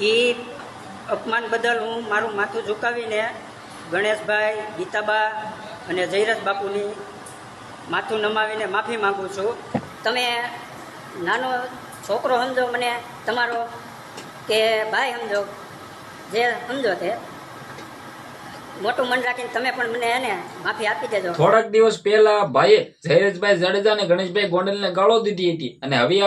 એ અપમાન બદલ હું મારું માથું ઝુકાવીને ગણેશભાઈ, ગીતાબા અને જયરથ બાપુની માથું નમાવીને માફી માગું છું. તમે નાનો છોકરો સમજો, મને તમારો કે ભાઈ સમજો, જે સમજો તે. મોટું મન રાખીને તમે થોડાક દિવસ પહેલા ગાળો દીધી હતી અને હવે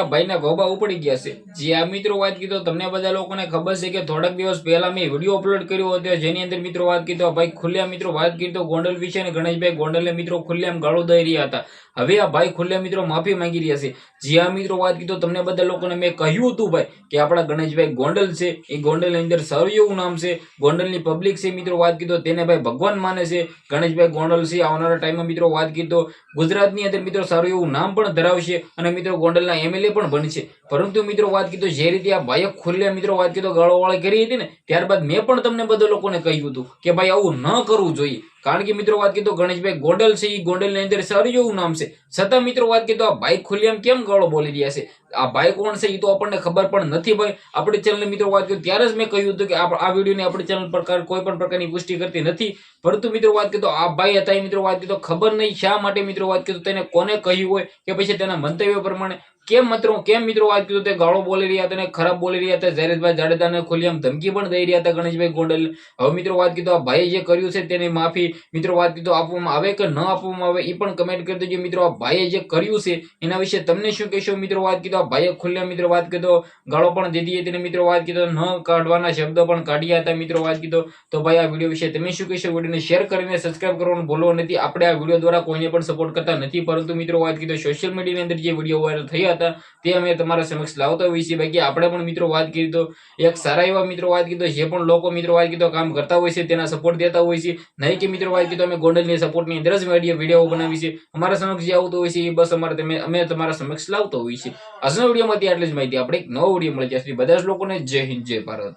ઉપડી ગયા જે આ મિત્રો વાત કીધો તમને બધા લોકોને ખબર છે કે થોડાક દિવસ પહેલા મેં વીડિયો અપલોડ કર્યો હતો. જેની અંદર મિત્રો વાત કીધો ભાઈ ખુલ્લા મિત્રો વાત કીધો, ગોંડલ વિશે અને ગણેશભાઈ ગોંડલને મિત્રો ખુલ્લેમ ગાળો દઈ રહ્યા હતા. હવે આ ભાઈ ખુલ્લા મિત્રો માફી માંગી રહ્યા છે. જે આ મિત્રો વાત કીધો તમને બધા લોકોને મેં કહ્યું હતું ભાઈ કે આપણા ગણેશભાઈ ગોંડલ છે. એ ગોંડલની અંદર સારું એવું નામ છે. ગોંડલની પબ્લિક છે મિત્રો વાત કીધો, તેને ભાઈ ભગવાન માને છે. ગણેશભાઈ ગોંડલ છે. આવનારા ટાઈમમાં મિત્રો વાત કીધો ગુજરાતની અંદર મિત્રો સારું એવું નામ પણ ધરાવશે અને મિત્રો ગોંડલના એમએલએ પણ બનશે. પરંતુ મિત્રો વાત કીધો જે રીતે આ ભાઈ ખુલ્લે મિત્રો વાત કીધો ગાળોવાળી કરી હતી ને, ત્યારબાદ મેં પણ તમને બધા લોકોને કહ્યું હતું કે ભાઈ આવું ન કરવું જોઈએ. કારણ કે મિત્રો વાત કીધો ગણેશભાઈ ગોંડલ છે એ ગોંડલની અંદર સારું જેવું નામ છે. છતાં મિત્રો વાત કીધો આ ભાઈ ખુલ્લેઆમ કેમ ગાળો બોલી રહ્યા છે? આ ભાઈ કોણ છે એ તો આપણને ખબર પણ નથી ભાઈ. આપણે ચેનલ મિત્રો વાત કરી ત્યારે જ મેં કહ્યું હતું કે આ વિડીયોની આપણી ચેનલ પર કર- કોઈ પણ પ્રકારની પુષ્ટિ કરતી નથી. પરંતુ મિત્રો વાત કીધો આ ભાઈ હતા મિત્રો વાત કીધો ખબર નહીં શા માટે મિત્રો વાત કીધું તેને કોને કહ્યું હોય કે પછી તેના મંતવ્ય પ્રમાણે કેમ મિત્રો કેમ મિત્રો વાત કીધું તે ગાળો બોલી રહ્યા હતા ખરાબ બોલી રહ્યા હતા જયરેશભાઈ જાડેજાને ખુલ્લેઆમ ધમકી પણ દઈ રહ્યા હતા ગણેશભાઈ ગોંડલ. હવે મિત્રો વાત કીધું આ ભાઈએ જે કર્યું છે તેની માફી, મિત્રો વાત કીધું આપવામાં આવે કે ન આપવામાં આવે એ પણ કમેન્ટ કરી દેજો. મિત્રો, આ ભાઈએ જે કર્યું છે એના વિશે તમને શું કહેશો? મિત્રો વાત કીધું આ ભાઈએ ખુલ્લે મિત્રો વાત કીધો, ગાળો પણ દીધી હતી અને મિત્રો વાત કીધો, ન કાઢવાના શબ્દો પણ કાઢ્યા હતા મિત્રો વાત કીધો. તો ભાઈ આ વીડિયો વિશે તમે શું કહેશો? વિડીયોને શેર કરીને સબસ્ક્રાઇબ કરવાનું ભૂલવો નથી. આપણે આ વીડિયો દ્વારા કોઈને પણ સપોર્ટ કરતા નથી, પરંતુ મિત્રો વાત કીધો સોશિયલ મીડિયાની અંદર જે વીડિયો વાયરલ થયા હતા, તે અમે તમારા સમક્ષ લાવતા હોઈએ છીએ. બાકી આપણે પણ મિત્રો વાત કરી તો, એક સારા એવા મિત્રો વાત કીધો જે પણ લોકો મિત્રો વાત કીધો કામ કરતા હોય છે, તેના સપોર્ટ દેતા હોય છે. નહીં કે મિત્રો વાત કીધો અમે ગોંડલની સપોર્ટની અંદર જ વીડિયો વીડિયો બનાવી છે અમારા સમક્ષ જે આવતો હોય છે, એ બસ અમારે તમે, અમે તમારા સમક્ષ લાવતો હોય છે આજના વિડીયોમાંથી આટલી જ માહિતી. આપણે એક નવો વીડિયો મળી ત્યાં સુધી. બધા જ લોકોને જય હિન્દ, જય ભારત.